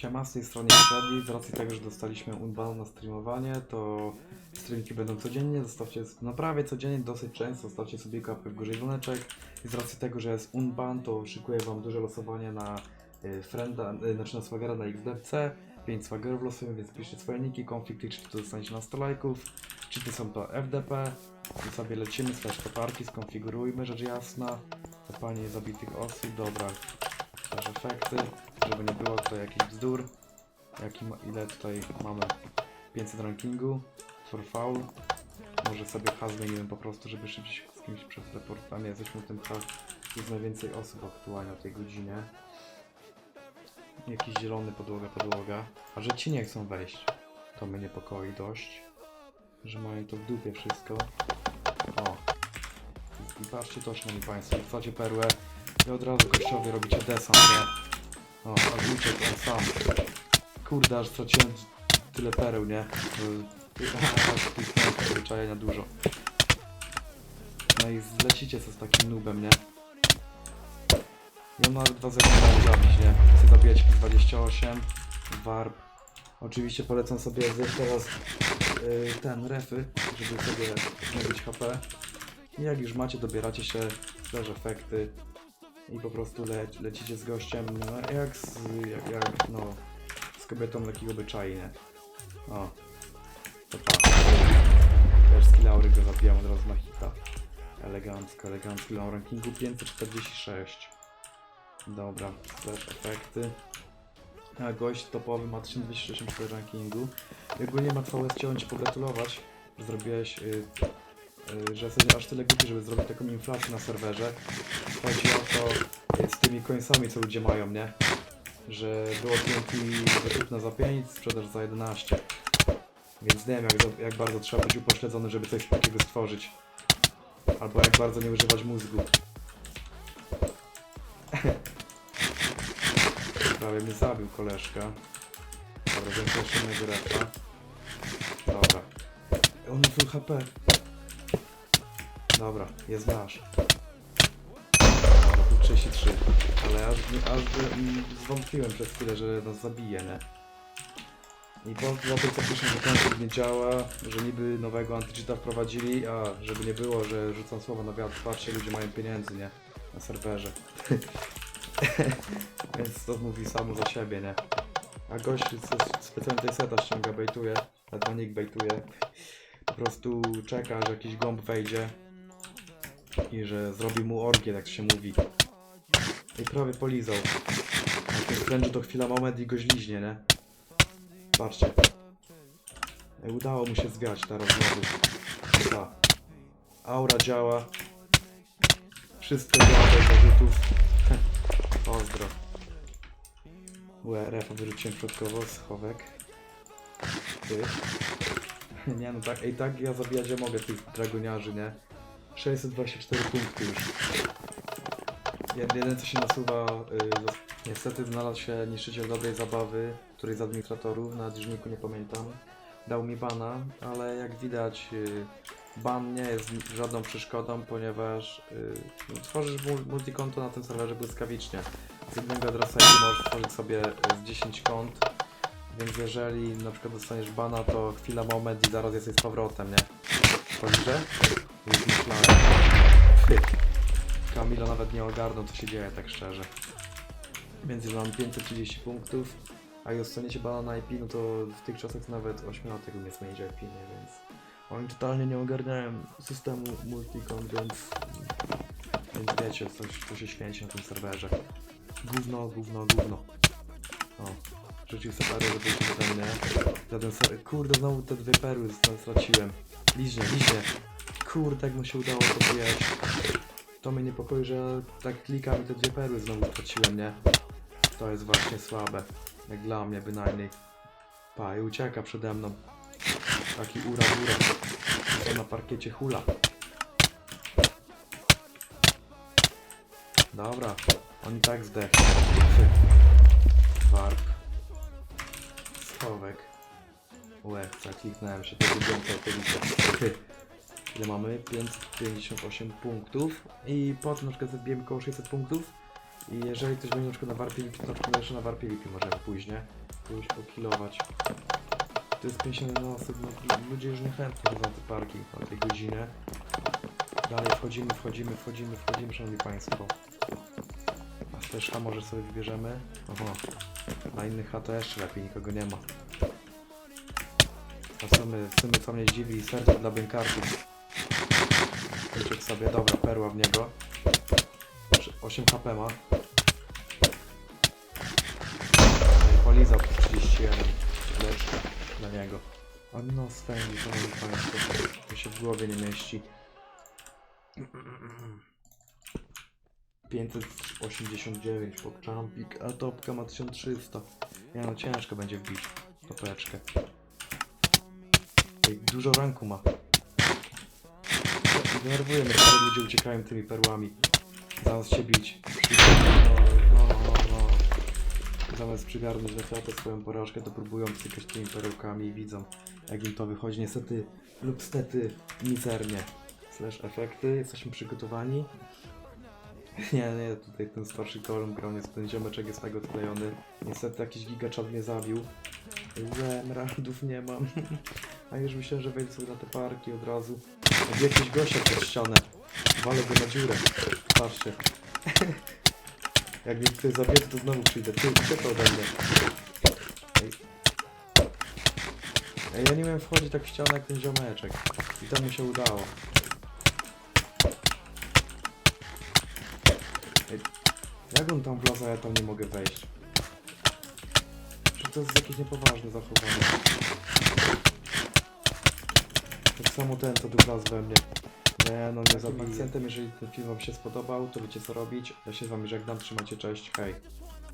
Siema, z tej strony Freddy. Z racji tego, że dostaliśmy unban na streamowanie, to streamki będą codziennie. Zostawcie, no prawie codziennie, dosyć często. Zostawcie sobie łapkę w górze i dzwoneczek. I z racji tego, że jest unban, to szykuję wam duże losowanie na y, frienda, y, znaczy na swagera na XDC. 5 swagerów losują, więc piszcie swoje niki, konflikty, czy to dostaniecie na 100 lajków, czy to są to FDP. I sobie lecimy, slash koparki, skonfigurujmy, rzecz jasna. Zapanie zabitych osób, dobra. Slash efekty, żeby nie było to jakiś bzdur. Jaki ile tutaj mamy? 500 rankingu, for foul. Może sobie H zmienimy po prostu, żeby szybciej z kimś przez report. A nie, jesteśmy w tym H. Jest najwięcej osób aktualnie o tej godzinie. Jakiś zielony podłoga, podłoga. A że ci nie chcą wejść, to mnie niepokoi dość. Że mają to w dupie wszystko. O. I patrzcie to, szanowni państwo, wsadźcie perłę i od razu gościowie robicie desant, nie? O, aż uciekł on sam. Kurde, aż straciłem tyle pereł, nie? Kliknąłem przyzwyczajenia dużo. No i zlecicie co z takim nubem, nie? I on nawet was zaczynają zabić, nie? Chcę zabijać jakieś 28, warp. Oczywiście polecam sobie zjeść teraz yy, ten refy, żeby sobie nabić HP. I jak już macie, dobieracie się, też efekty i po prostu le lecicie z gościem, no jak z, jak, jak, no, z kobietą lekkiego byczai, nie? O, to pa. Też z Kilaury go zabijam od razu na hita. Elegancko, elegancko, mam rankingu 546. Dobra, też efekty. A gość topowy ma 1264 rankingu. I ogólnie ma całe chciałem Ci pogratulować, zrobiłeś, y, że jesteś aż tyle głupi, żeby zrobić taką inflację na serwerze. Chodzi o to y, z tymi końcami, co ludzie mają, nie? Że było TNT dostępne za 5, sprzedaż za 11. Więc nie wiem, jak, jak bardzo trzeba być upośledzony, żeby coś takiego stworzyć. Albo jak bardzo nie używać mózgu. Prawie mnie zabił koleżka. Dobra, więc jeszcze innego refa. Dobra. On ma full HP. Dobra, jest nasz. Dobra, tu 33. Ale aż, aż mm, zwątpiłem przez chwilę, że nas zabije, nie? I po, co piszę, że konflikt nie działa, że niby nowego antycheata wprowadzili, a żeby nie było, że rzucam słowa na wiatr, patrzcie, ludzie mają pieniędzy, nie? Na serwerze. Więc to mówi samo za siebie, nie? A gość specjalnie tej seta ściąga, bejtuje, ledwo nikt bejtuje. Po prostu czeka, że jakiś gąb wejdzie i że zrobi mu orgię, jak się mówi. I prawie polizał. Jak spręży to chwila moment i go źliźnie, nie? Patrzcie. Ej, udało mu się zwiać teraz znowu. Ta. Aura działa. Wszystko działa bez zarzutów. Pozdro. URF wyrzuciłem środkowo, schowek. Ty. Nie no tak, ej tak ja zabijać ja mogę tych dragoniarzy, nie? 624 punkty już. Jed- Jedyne co się nasuwa, y, niestety znalazł się niszczyciel dobrej zabawy, który z administratorów, na dzienniku nie pamiętam, dał mi bana, ale jak widać y, ban nie jest żadną przeszkodą, ponieważ y, no, tworzysz mul- multikonto na tym serwerze błyskawicznie. Z jednego adresa IP możesz tworzyć sobie y, z 10 kont, więc jeżeli na przykład dostaniesz bana, to chwila, moment i zaraz jesteś z powrotem, nie? Policzę? Już myślałem. Kamila nawet nie ogarnął, co się dzieje, tak szczerze. Więc mam 530 punktów, a jak dostaniecie bana na IP, no to w tych czasach nawet 8 lat nie zmienić IP, nie? Więc oni totalnie nie ogarniałem systemu multicon, więc... Więc wiecie, coś, co się święci na tym serwerze. Gówno, gówno, gówno. O, rzucił sobie perły, żeby ode mnie. Kurde, znowu te dwie perły stra- straciłem. Liźnie, liźnie. Kurde, jak mu się udało to wyjeść. To mnie niepokoi, że tak klikam i te dwie perły znowu straciłem, nie? To jest właśnie słabe. Jak dla mnie bynajmniej. Pa, i ucieka przede mną. Taki ura ura. To na parkiecie hula. Dobra, on i tak zdechł. Warp. Schowek. Łebca, kliknąłem się, tego dziąka oczywiście. Ile mamy? 558 punktów i potem na przykład zabijemy około 600 punktów i jeżeli ktoś będzie na przykład na warpie VIP, to na przykład jeszcze na warpie VIP możemy pójść, nie? kogoś pokilować. To jest 51 osób, no ludzie już niechętnie chodzą te parki na tej godzinie. Dalej wchodzimy, wchodzimy, wchodzimy, wchodzimy, szanowni państwo. A A może sobie wybierzemy? Oho, na innych A to jeszcze lepiej, nikogo nie ma. A w sumie, co mnie zdziwi, serce dla bękartów. Uciekł sobie, dobra, perła w niego. 8 HP ma. Polizał po 31. Lecz na niego. A no spędzi, szanowni państwo. To się w głowie nie mieści. 589 pokczampik, a topka ma 1300. Nie no, ciężko będzie wbić topeczkę. Dużo ranku ma. Denerwuje mnie, że ludzie uciekają tymi perłami. Zamiast się bić. No, no, no, no. Zamiast przygarnąć na klatę swoją porażkę, to próbują cykać tymi perełkami i widzą, jak im to wychodzi. Niestety lub stety mizernie. Slash efekty, jesteśmy przygotowani. Nie, nie, tutaj ten starszy kolumn grał, jest ten ziomeczek jest tak odklejony. Niestety jakiś gigaczat mnie zabił. Zem, radów nie mam. A już myślałem, że wejdę sobie na te parki od razu. Jak jakiś gościa pod ścianę. Walę go na dziurę. Patrzcie. Jak mnie ktoś zabierze, to znowu przyjdę. Ty, co to ode mnie? Ej. Ej, ja nie miałem wchodzić tak w ścianę jak ten ziomeczek. I to mu się udało. Ej, jak on tam wlaza, a ja tam nie mogę wejść? Że to jest jakieś niepoważne zachowanie. Tak samo ten, co tu wlazł we mnie. Nie, no nie zabij. akcentem, jeżeli ten film wam się spodobał, to wiecie co robić. Ja się z wami żegnam, trzymajcie, cześć, hej.